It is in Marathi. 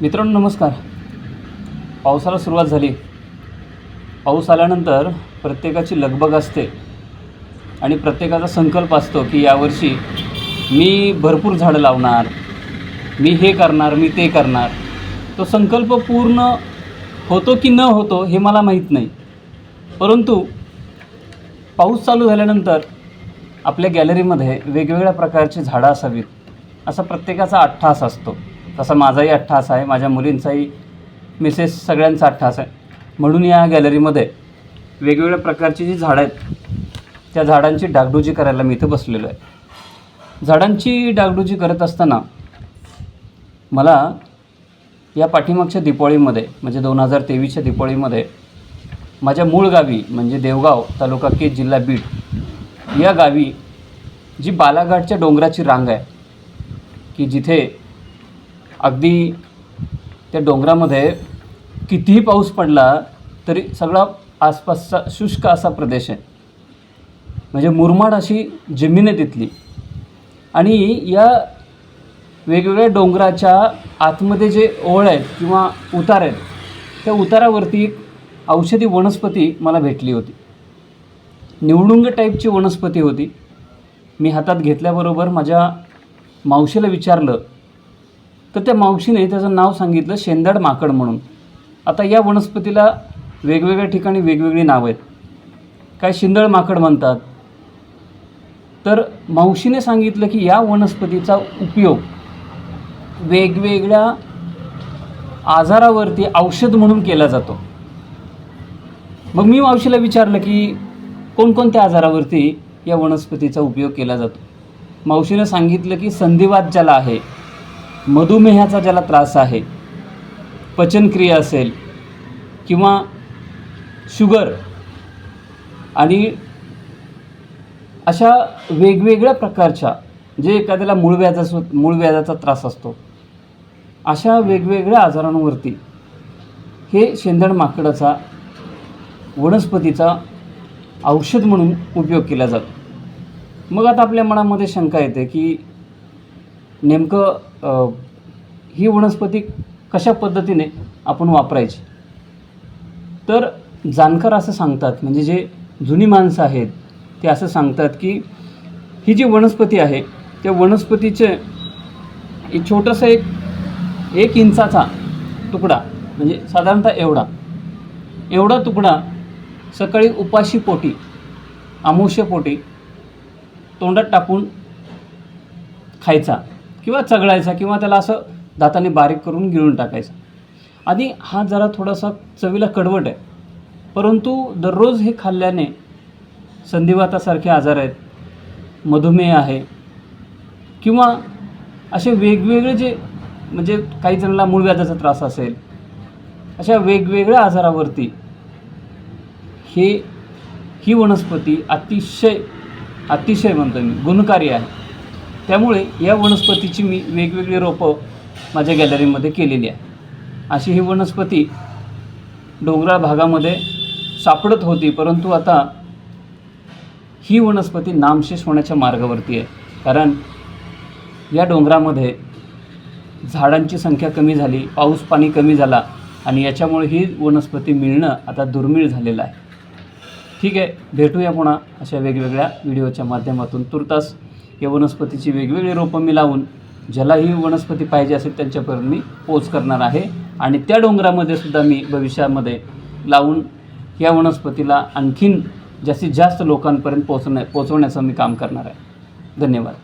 मित्रांनो नमस्कार. पावसाला सुरुवात झाली. पाऊस आल्यानंतर प्रत्येकाची लगबग असते आणि प्रत्येकाचा संकल्प असतो की यावर्षी मी भरपूर झाडं लावणार मी हे करणार मी ते करणार. तो संकल्प पूर्ण होतो की न होतो हे मला माहीत नाही. परंतु पाऊस चालू झाल्यानंतर आपल्या गॅलरीमध्ये वेगवेगळ्या प्रकारची झाडं असावीत असा प्रत्येकाचा अट्ठास असतो. तसा माझाही अठ्ठास आहे माझ्या मुलींचाही मिसेस सगळ्यांचा अठ्ठास आहे. म्हणून या गॅलरीमध्ये वेगवेगळ्या प्रकारची जी झाडं आहेत त्या झाडांची डागडुजी करायला मी इथं बसलेलो आहे. झाडांची डागडुजी करत असताना मला या पाठीमागच्या दिपाळीमध्ये म्हणजे दोन हजार तेवीसच्या दिपाळीमध्ये माझ्या मूळ गावी म्हणजे देवगाव तालुका के जिल्हा बीड या गावी जी बालाघाटच्या डोंगराची रांग आहे की जिथे अगदी त्या डोंगरामध्ये कितीही पाऊस पडला तरी सगळा आसपासचा शुष्क असा प्रदेश आहे. म्हणजे मुरमाड अशी जमीन आहे तिथली. आणि या वेगवेगळ्या डोंगराच्या आतमध्ये जे ओळ आहेत किंवा उतार आहेत त्या उतारावरती एक औषधी वनस्पती मला भेटली होती. निवडुंग टाईपची वनस्पती होती. मी हातात घेतल्याबरोबर माझ्या मावशीला विचारलं तर त्या मावशीने त्याचं नाव सांगितलं शेंदाड माकड म्हणून. आता या वनस्पतीला वेगवेगळ्या ठिकाणी वेगवेगळी नावं आहेत. काय शिंदळ माकड म्हणतात. तर मावशीने सांगितलं की या वनस्पतीचा उपयोग वेगवेगळ्या आजारावरती औषध म्हणून केला जातो. मग मी मावशीला विचारलं की कोणकोणत्या आजारावरती या वनस्पतीचा उपयोग केला जातो? मावशीनं सांगितलं की संधिवात ज्याला आहे मधुमेहाचा ज्याला त्रास आहे पचनक्रिया असेल किंवा शुगर आणि अशा वेगवेगळ्या प्रकारच्या जे एखाद्याला मूळव्याजा मूळव्याजाचा त्रास असतो अशा वेगवेगळ्या आजारांवरती हे शेंदण माकडाचा वनस्पतीचा औषध म्हणून उपयोग केला जातो. मग आता आपल्या मनामध्ये शंका येते की नेमकं ही वनस्पती कशा पद्धतीने आपण वापरायची? तर जाणकार असं सांगतात म्हणजे जे जुनी माणसं आहेत ते असं सांगतात की ही जी वनस्पती आहे त्या वनस्पतीचे एक छोटंसं एक एक इंचाचा तुकडा म्हणजे साधारणतः एवढा. एवढा तुकडा सकाळी उपाशी पोटी आमुष्य पोटी तोंडात टाकून खायचा. किंवा चगळायचा किंवा त्याला असं दाताने बारीक करून गिळून टाकायचा. आधी हा जरा थोडासा चवीला कडवट आहे. परंतु दररोज हे खाल्ल्याने संधिवातासारखे आजार आहेत मधुमेह आहे किंवा असे वेगवेगळे जे म्हणजे काही जणांना मूळव्याधाचा त्रास असेल अशा वेगवेगळ्या आजारावरती हे ही वनस्पती अतिशय अतिशय म्हणतो मी गुणकारी आहे. त्यामुळे या वनस्पतीची मी वेगवेगळी रोपं माझ्या गॅलरीमध्ये केलेली आहे. अशी ही वनस्पती डोंगराळ भागामध्ये सापडत होती परंतु आता ही वनस्पती नामशेष होण्याच्या मार्गावरती आहे. कारण या डोंगरामध्ये झाडांची संख्या कमी झाली पाऊस पाणी कमी झाला आणि याच्यामुळे ही वनस्पती मिळणं आता दुर्मिळ झालेलं आहे. ठीक आहे भेटूया पुन्हा अशा वेगवेगळ्या व्हिडिओच्या माध्यमातून. तुर्तास या वनस्पतीची वेगवेगळी रोपं मी लावून ज्याला ही वनस्पती पाहिजे असेल त्यांच्यापर्यंत मी पोच करणार आहे. आणि त्या डोंगरामध्ये सुद्धा मी भविष्यामध्ये लावून या वनस्पतीला आणखीन जास्तीत जास्त लोकांपर्यंत पोचण्या पोचवण्याचं मी काम करणार आहे. धन्यवाद.